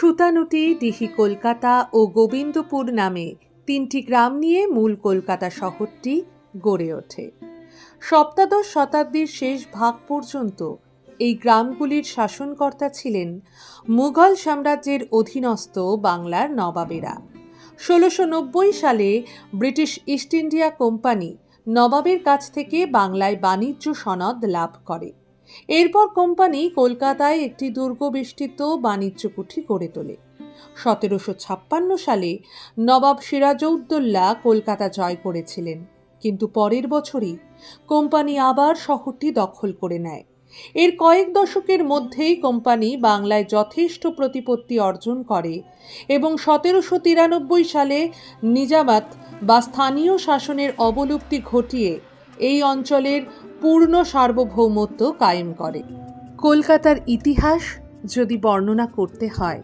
সুতানুটি দিহি কলকাতা ও গোবিন্দপুর নামে তিনটি গ্রাম নিয়ে মূল কলকাতা শহরটি গড়ে ওঠে। সপ্তাদশ শতাব্দীর শেষ ভাগ পর্যন্ত এই গ্রামগুলির শাসনকর্তা ছিলেন মুঘল সাম্রাজ্যের অধীনস্থ বাংলার নবাবেরা। ষোলোশো সালে ব্রিটিশ ইস্ট ইন্ডিয়া কোম্পানি নবাবের কাছ থেকে বাংলায় বাণিজ্য সনদ লাভ করে। এরপর কোম্পানি কলকাতায় একটি দুর্গবেষ্টিত বাণিজ্য কুঠি গড়ে তোলে। সতেরোশো ছাপ্পান্ন সালে নবাব সিরাজউদ্দৌলা কলকাতা জয় করেছিলেন, কিন্তু পরের বছরই কোম্পানি আবার শহরটি দখল করে নেয়। এর কয়েক দশকের মধ্যেই কোম্পানি বাংলায় যথেষ্ট প্রতিপত্তি অর্জন করে এবং সতেরোশো তিরানব্বই সালে নিজামাত বা স্থানীয় শাসনের অবলুপ্তি ঘটিয়ে এই অঞ্চলের পূর্ণ সার্বভৌমত্ব কায়েম করে। কলকাতার ইতিহাস যদি বর্ণনা করতে হয়,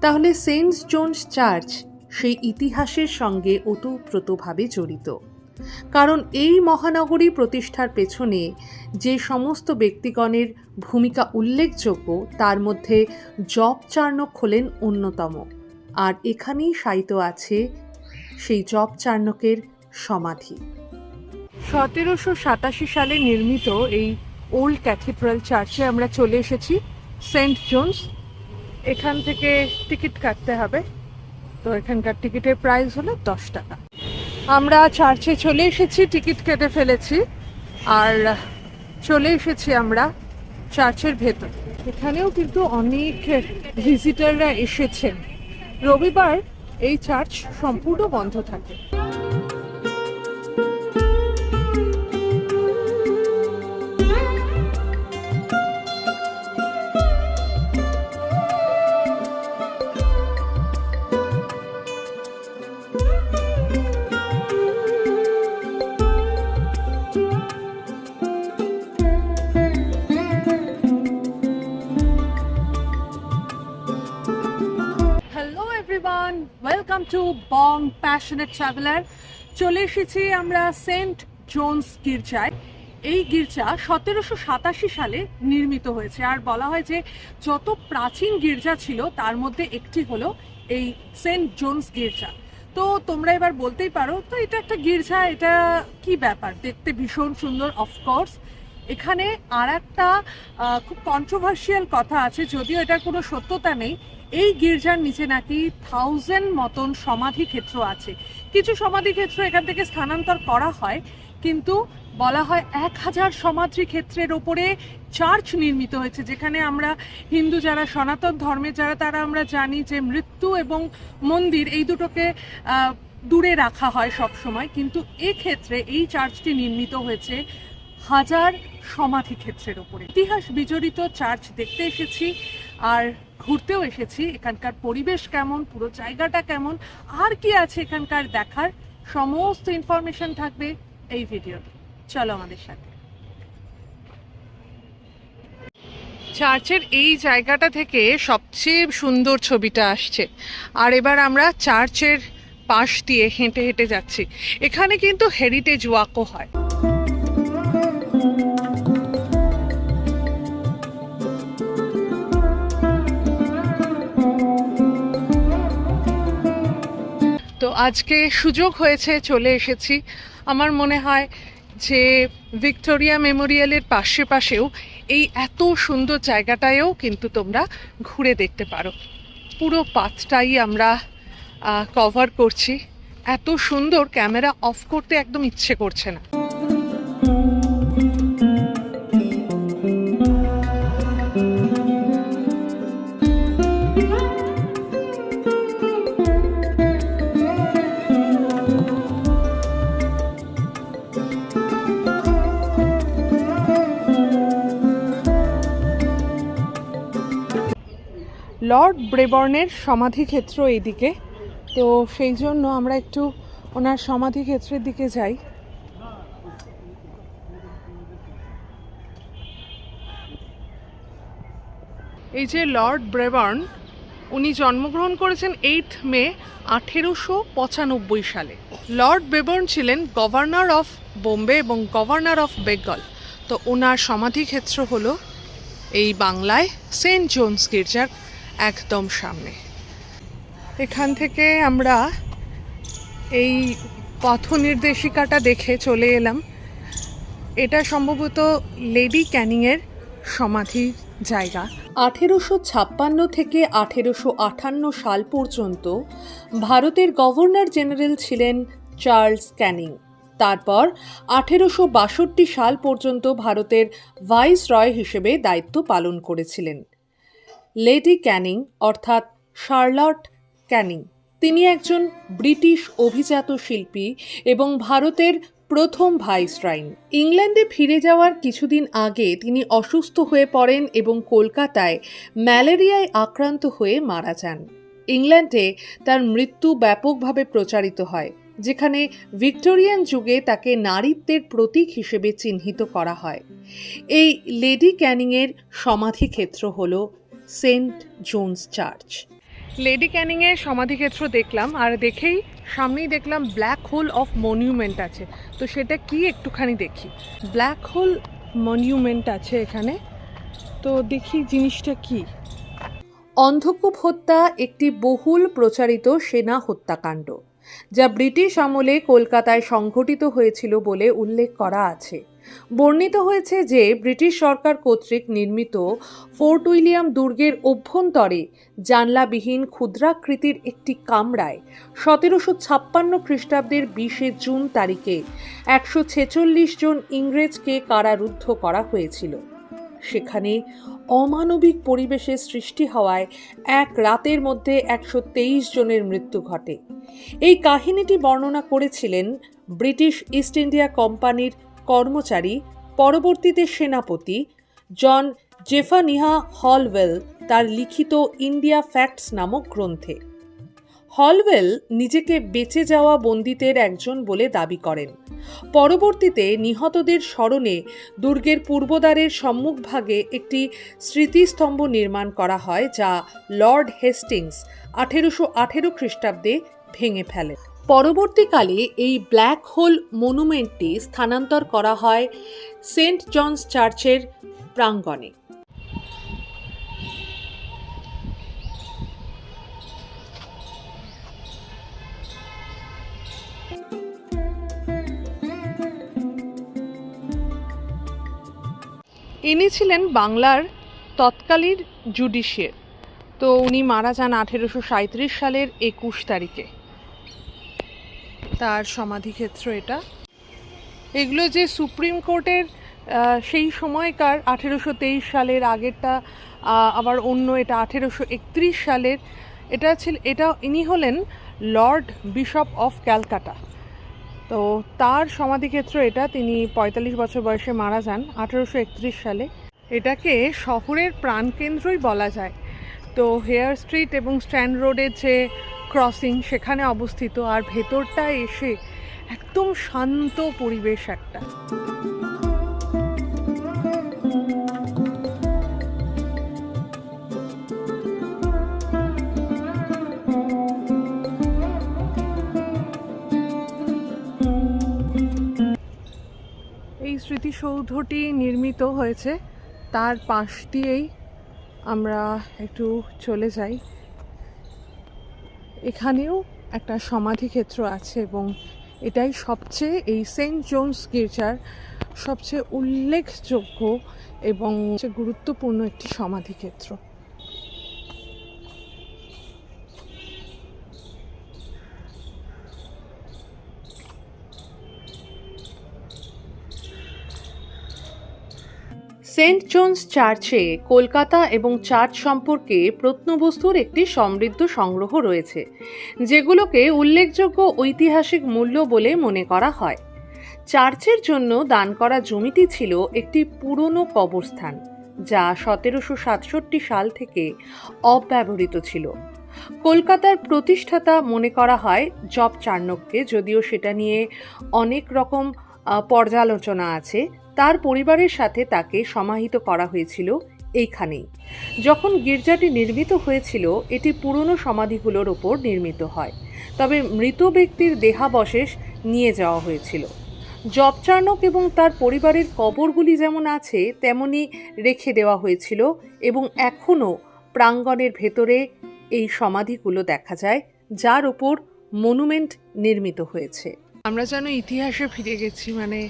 তাহলে সেন্ট জোনস চার্চ সেই ইতিহাসের সঙ্গে ওতপ্রোতভাবে জড়িত। কারণ এই মহানগরী প্রতিষ্ঠার পেছনে যে সমস্ত ব্যক্তিগণের ভূমিকা উল্লেখযোগ্য, তার মধ্যে জব চার্নক হলেন অন্যতম। আর এখানেই শায়িত আছে সেই জব চার্নকের সমাধি। সতেরোশো সাতাশি সালে নির্মিত এই ওল্ড ক্যাথিড্রাল চার্চে আমরা চলে এসেছি, সেন্ট জোনস। এখান থেকে টিকিট কাটতে হবে। তো এখানকার টিকিটের প্রাইস হলো দশ টাকা। আমরা চার্চে চলে এসেছি, টিকিট কেটে ফেলেছি। আর চলে এসেছি আমরা চার্চের ভেতর। এখানেও কিন্তু অনেক ভিজিটাররা এসেছেন। রবিবার এই চার্চ সম্পূর্ণ বন্ধ থাকে। Everyone welcome to Bong passionate traveller চলে এসেছি আমরা সেন্ট জোনস গির্জায়। এই গির্জা সতেরোশো সাতাশি সালে নির্মিত হয়েছে। আর বলা হয় যে যত প্রাচীন গির্জা ছিল, তার মধ্যে একটি হলো এই সেন্ট জোনস গির্জা। তো তোমরা এবার বলতেই পারো, তো এটা একটা গির্জা, এটা কি ব্যাপার? দেখতে ভীষণ সুন্দর অফকোর্স এখানে আর একটা খুব কন্ট্রোভার্সিয়াল কথা আছে, যদিও এটার কোনো সত্যতা নেই। এই গির্জার নিচে নাকি থাউজেন্ড মতন সমাধি ক্ষেত্র আছে। কিছু সমাধি ক্ষেত্র এখান থেকে স্থানান্তর করা হয়, কিন্তু বলা হয় এক হাজার সমাধি ক্ষেত্রের ওপরে চার্চ নির্মিত হয়েছে, যেখানে আমরা হিন্দু যারা, সনাতন ধর্মের যারা, তারা আমরা জানি যে মৃত্যু এবং মন্দির এই দুটোকে দূরে রাখা হয় সব সময় কিন্তু এক্ষেত্রে এই চার্চটি নির্মিত হয়েছে হাজার সমাধি ক্ষেত্রের ওপরে ইতিহাস বিজড়িত চার্চ দেখতে এসেছি, আর ঘুরতেও এসেছি। এখানকার পরিবেশ কেমন, পুরো জায়গাটা কেমন, আর কি আছে এখানকার দেখার, সমস্ত ইনফরমেশন থাকবে এই ভিডিওতে। চলো আমাদের সাথে। চার্চের এই জায়গাটা থেকে সবচেয়ে সুন্দর ছবিটা আসছে। আর এবার আমরা চার্চের পাশ দিয়ে হেঁটে হেঁটে যাচ্ছি। এখানে কিন্তু হেরিটেজ ওয়াকও হয়। আজকে সুযোগ হয়েছে, চলে এসেছি। আমার মনে হয় যে ভিক্টোরিয়া মেমোরিয়ালের পাশে পাশেও এই এত সুন্দর জায়গাটায়ও কিন্তু তোমরা ঘুরে দেখতে পারো। পুরো পাথটাই আমরা কভার করছি। এত সুন্দর ক্যামেরা অফ করতে একদম ইচ্ছে করছে না। লর্ড ব্রেবর্নের সমাধিক্ষেত্র এইদিকে। তো সেই জন্য আমরা একটু ওনার সমাধিক্ষেত্রের দিকে যাই। এই যে লর্ড ব্রেবর্ন, উনি জন্মগ্রহণ করেছেন এইট মে আঠেরোশো পঁচানব্বই সালে। লর্ড বেবর্ন ছিলেন গভর্নর অফ বোম্বে এবং গভর্নর অফ বেঙ্গল। তো ওনার সমাধিক্ষেত্র হলো এই বাংলায় সেন্ট জোনস গির্জার একদম সামনে। এখান থেকে আমরা এই পথ নির্দেশিকাটা দেখে চলে এলাম। এটা সম্ভবত লেডি ক্যানিংয়ের সমাধির জায়গা। আঠেরোশো ছাপ্পান্ন থেকে আঠেরোশো আটান্ন সাল পর্যন্ত ভারতের গভর্নর জেনারেল ছিলেন চার্লস ক্যানিং। তারপর আঠেরোশো বাষট্টি সাল পর্যন্ত ভারতের ভাইস রয় হিসেবে দায়িত্ব পালন করেছিলেন। লেডি ক্যানিং, অর্থাৎ শার্লট ক্যানিং। তিনি একজন ব্রিটিশ অভিজাত শিল্পী এবং ভারতের প্রথম ভাইসরাইন ইংল্যান্ডে ফিরে যাওয়ার কিছুদিন আগে তিনি অসুস্থ হয়ে পড়েন এবং কলকাতায় ম্যালেরিয়ায় আক্রান্ত হয়ে মারা যান। ইংল্যান্ডে তার মৃত্যু ব্যাপকভাবে প্রচারিত হয়, যেখানে ভিক্টোরিয়ান যুগে তাকে নারীত্বের প্রতীক হিসেবে চিহ্নিত করা হয়। এই লেডি ক্যানিংয়ের সমাধিক্ষেত্র হল সেন্ট জোনস চার্চ। লেডি ক্যানিংয়ের সমাধিক্ষেত্র দেখলাম আর দেখেই সামনেই দেখলাম ব্ল্যাক হোল অফ মনিউমেন্ট আছে। তো সেটা কি একটুখানি দেখি? ব্ল্যাক হোল মনিউমেন্ট আছে এখানে। তো দেখি জিনিসটা কি? অন্ধকূপ হত্যা একটি বহুল প্রচারিত সেনা হত্যাকাণ্ড। যা ব্রিটিশ আমলে কলকাতায় সংঘটিত হয়েছিল বলে উল্লেখ করা আছে। বর্ণিত হয়েছে যে, ব্রিটিশ সরকার কর্তৃক নির্মিত ফোর্ট উইলিয়াম দুর্গের অভ্যন্তরে জানলাবিহীন ক্ষুদ্রাকৃতির একটি কামরায় সতেরোশো ছাপ্পান্ন খ্রিস্টাব্দের বিশে জুন তারিখে একশো ছেচল্লিশ জন ইংরেজকে কারারুদ্ধ করা হয়েছিল। সেখানে অমানবিক পরিবেশের সৃষ্টি হওয়ায় এক রাতের মধ্যে একশো তেইশ জনের মৃত্যু ঘটে। এই কাহিনীটি বর্ণনা করেছিলেন ব্রিটিশ ইস্ট ইন্ডিয়া কোম্পানির কর্মচারী, পরবর্তীতে সেনাপতি জন জেফানিহা হলওয়েল, তার লিখিত ইন্ডিয়া ফ্যাক্টস নামক গ্রন্থে। হলওয়েল নিজেকে বেঁচে যাওয়া বন্দীদের একজন বলে দাবি করেন। পরবর্তীতে নিহতদের স্মরণে দুর্গের পূর্বদ্বারের সম্মুখভাগে একটি স্মৃতিস্তম্ভ নির্মাণ করা হয় যা লর্ড হেস্টিংস আঠেরোশো আঠেরো খ্রিস্টাব্দে ভেঙে ফেলে। পরবর্তীকালে এই ব্ল্যাক হোল মনুমেন্টটি স্থানান্তর করা হয় সেন্ট জনস চার্চের প্রাঙ্গণে। ইনি ছিলেন বাংলার তৎকালীন জুডিশিয়ার। তো উনি মারা যান আঠেরোশো সালের একুশ তারিখে। তার সমাধিক্ষেত্র এটা। এগুলো যে সুপ্রিম কোর্টের সেই সময়কার আঠেরোশো তেইশ সালের আগেরটা আবার অন্য এটা আঠেরোশো একত্রিশ সালের, এটা ছিল, এটা ইনি হলেন লর্ড বিশপ অফ ক্যালকাটা। তো তার সমাধিক্ষেত্র এটা, তিনি পঁয়তাল্লিশ বছর বয়সে মারা যান, আঠেরোশো একত্রিশ সালে। এটাকে শহরের প্রাণকেন্দ্রই বলা যায়। তো হেয়ার স্ট্রিট এবং স্ট্যান্ড রোডের যে ক্রসিং, সেখানে অবস্থিত। আর ভেতরটা এসে একদম শান্ত পরিবেশ একটা। স্মৃতিসৌধটি নির্মিত হয়েছে। তার পাশ দিয়েই আমরা একটু চলে যাই। এখানেও একটা সমাধিক্ষেত্র আছে এবং এটাই সবচেয়ে এই সেন্ট জোন্স গির্জার সবচেয়ে উল্লেখযোগ্য এবং গুরুত্বপূর্ণ একটি সমাধিক্ষেত্র। সেন্ট জোনস চার্চে কলকাতা এবং চার্চ সম্পর্কে প্রত্নবস্তুর একটি সমৃদ্ধ সংগ্রহ রয়েছে, যেগুলোকে উল্লেখযোগ্য ঐতিহাসিক মূল্য বলে মনে করা হয়। চার্চের জন্য দান করা জমিটি ছিল একটি পুরনো কবরস্থান, যা সতেরোশো সাতষট্টি সাল থেকে অব্যবহৃত ছিল। কলকাতার প্রতিষ্ঠাতা মনে করা হয় জব চার্নককে যদিও সেটা নিয়ে অনেক রকম পর্যালোচনা আছে। তার পরিবারের সাথে তাকে সমাহিত করা হয়েছিল এইখানেই। যখন গির্জাটি নির্মিত হয়েছিল, এটি পুরনো সমাধিগুলোর ওপর নির্মিত হয়। তবে মৃত ব্যক্তির দেহাবশেষ নিয়ে যাওয়া হয়েছিল। জবচার্নক এবং তার পরিবারের কবরগুলি যেমন আছে, তেমনি রেখে দেওয়া হয়েছিল এবং এখনও প্রাঙ্গণের ভেতরে এই সমাধিগুলো দেখা যায়, যার উপর মনুমেন্ট নির্মিত হয়েছে। আমরা যেন ইতিহাসে ফিরে গেছি মানে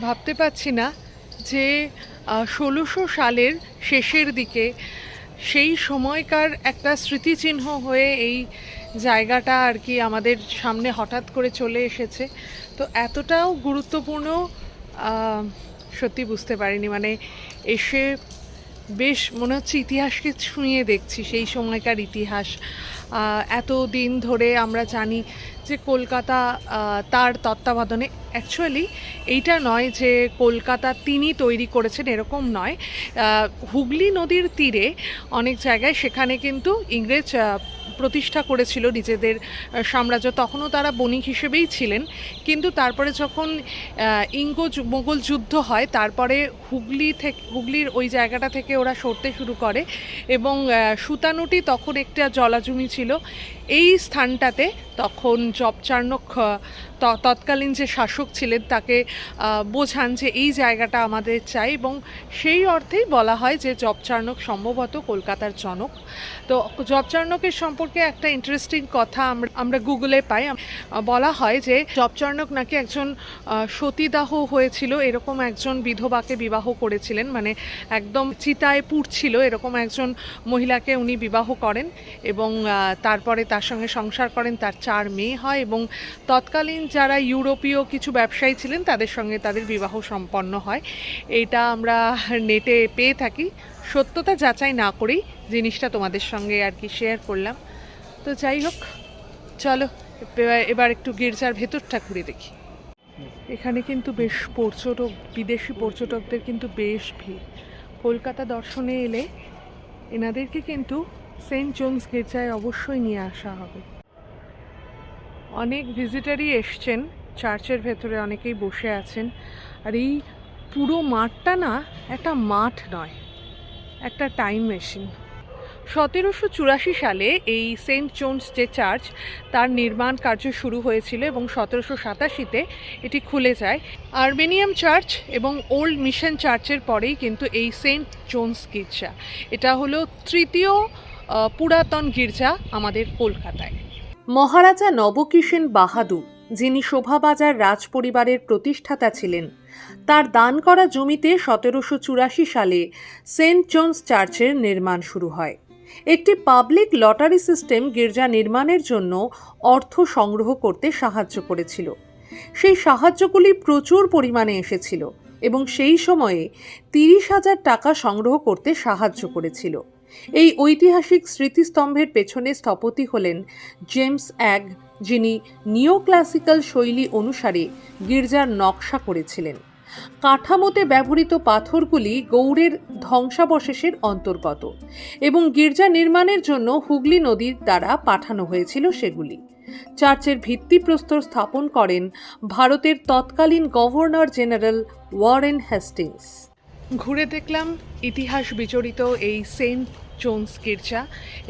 ভাবতে পারছি না যে ষোলোশো সালের শেষের দিকে সেই সময়কার একটা স্মৃতিচিহ্ন হয়ে এই জায়গাটা আর কি আমাদের সামনে হঠাৎ করে চলে এসেছে। তো এতটাও গুরুত্বপূর্ণ সত্যি বুঝতে পারিনি। মানে এসে বেশ মনে হচ্ছে ইতিহাসকে ছুঁয়ে দেখছি সেই সময়কার ইতিহাস। এত দিন ধরে আমরা জানি যে কলকাতা তার তত্ত্বাবধানে অ্যাকচুয়ালি এইটা নয় যে কলকাতা তিনি তৈরি করেছেন এরকম নয়। হুগলি নদীর তীরে অনেক জায়গায় সেখানে কিন্তু ইংরেজ প্রতিষ্ঠা করেছিল নিজেদের সাম্রাজ্য। তখনও তারা বণিক হিসেবেই ছিলেন। কিন্তু তারপরে যখন ইঙ্গ মোগল যুদ্ধ হয়, তারপরে হুগলি থেকে, হুগলির ওই জায়গাটা থেকে ওরা সরতে শুরু করে এবং সুতানুটি তখন একটা জলাজমি ছিল। ছিল। এই স্থানটাতে তখন জবচার্ণক তৎকালীন যে শাসক ছিলেন তাকে বোঝান যে এই জায়গাটা আমাদের চাই এবং সেই অর্থেই বলা হয় যে জবচার্ণক সম্ভবত কলকাতার জনক। তো জবচার্ণকের সম্পর্কে একটা ইন্টারেস্টিং কথা আমরা আমরা গুগলে পাই। বলা হয় যে জবচার্ণক নাকি একজন সতীদাহ হয়েছিল, এরকম একজন বিধবাকে বিবাহ করেছিলেন। মানে একদম চিতায় পুড়ছিল, এরকম একজন মহিলাকে উনি বিবাহ করেন এবং তারপরে তার সঙ্গে সংসার করেন তার চার মেয়ে হয় এবং তৎকালীন যারা ইউরোপীয় কিছু ব্যবসায়ী ছিলেন তাদের সঙ্গে তাদের বিবাহ সম্পন্ন হয়। এটা আমরা নেটে পেয়ে থাকি। সত্যতা যাচাই না করেই জিনিসটা তোমাদের সঙ্গে আর কি শেয়ার করলাম। তো যাই হোক, চলো এবার একটু গির্জার ভেতরটা ঘুরে দেখি। এখানে কিন্তু বেশ পর্যটক, বিদেশি পর্যটকদের কিন্তু বেশ ভিড়। কলকাতা দর্শনে এলে এনাদেরকে কিন্তু সেন্ট জোন্স গির্জায় অবশ্যই নিয়ে আসা হবে। অনেক ভিজিটারই এসছেন, চার্চের ভেতরে অনেকেই বসে আছেন। আর এই পুরো মাঠটা না, একটা মাঠ নয়, একটা টাইম মেশিন সতেরোশো চুরাশি সালে এই সেন্ট জোনস যে চার্চ, তার নির্মাণ কার্য শুরু হয়েছিল এবং সতেরোশো সাতাশিতে এটি খুলে যায়। আর্মেনিয়াম চার্চ এবং ওল্ড মিশন চার্চের পরেই কিন্তু এই সেন্ট জোনস গির্জা এটা হলো তৃতীয় পুরাতন গির্জা আমাদের কলকাতায়। মহারাজা নবকিষেন বাহাদুর, যিনি শোভাবাজার রাজপরিবারের প্রতিষ্ঠাতা ছিলেন, তার দান করা জমিতে সতেরোশো চুরাশি সালে সেন্ট জোনস চার্চের নির্মাণ শুরু হয়। একটি পাবলিক লটারি সিস্টেম গির্জা নির্মাণের জন্য অর্থ সংগ্রহ করতে সাহায্য করেছিল। সেই সাহায্যগুলি প্রচুর পরিমাণে এসেছিল এবং সেই সময়ে তিরিশ হাজার টাকা সংগ্রহ করতে সাহায্য করেছিল। এই ঐতিহাসিক স্মৃতিস্তম্ভের পেছনে স্থপতি হলেন জেমস অ্যাগ, যিনি নিও ক্লাসিক্যাল শৈলী অনুসারে গির্জার নকশা করেছিলেন। কাঠামোতে ব্যবহৃত পাথরগুলি গৌড়ের ধ্বংসাবশেষের অন্তর্গত এবং গির্জা নির্মাণের জন্য হুগলি নদীর দ্বারা পাঠানো হয়েছিল সেগুলি। চার্চের ভিত্তিপ্রস্তর স্থাপন করেন ভারতের তৎকালীন গভর্নর জেনারেল ওয়ারেন হেস্টিংস। ঘুরে দেখলাম ইতিহাস বিচরিত এই সেন্ট জোনস গির্জা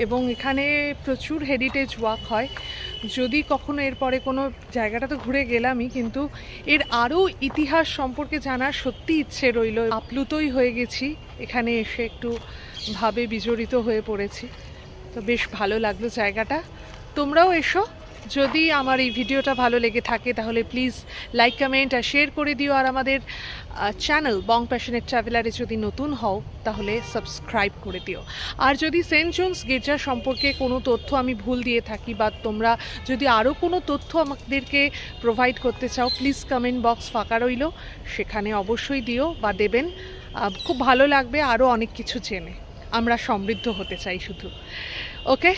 এবং এখানে প্রচুর হেরিটেজ ওয়াক হয়। যদি কখনো এরপরে কোনো জায়গাটা তো ঘুরে গেলামই, কিন্তু এর আরও ইতিহাস সম্পর্কে জানার সত্যি ইচ্ছে রইল। আপ্লুতই হয়ে গেছি, এখানে এসে একটু ভাবে বিজড়িত হয়ে পড়েছি। তো বেশ ভালো লাগল জায়গাটা। তোমরাও এসো। যদি আমার এই ভিডিওটা ভালো লেগে থাকে, তাহলে প্লিজ লাইক কমেন্ট আর শেয়ার করে দিও। আর আমাদের চ্যানেল বং প্যাশনের ট্রাভেলারে যদি নতুন হও, তাহলে সাবস্ক্রাইব করে দিও। আর যদি সেন্ট জোনস গির্জা সম্পর্কে কোনো তথ্য আমি ভুল দিয়ে থাকি বা তোমরা যদি আরও কোনো তথ্য আমাদেরকে প্রোভাইড করতে চাও প্লিজ কমেন্ট বক্স ফাঁকা রইল। সেখানে অবশ্যই দিও বা দেবেন। খুব ভালো লাগবে আরও অনেক কিছু জেনে। আমরা সমৃদ্ধ হতে চাই শুধু। ওকে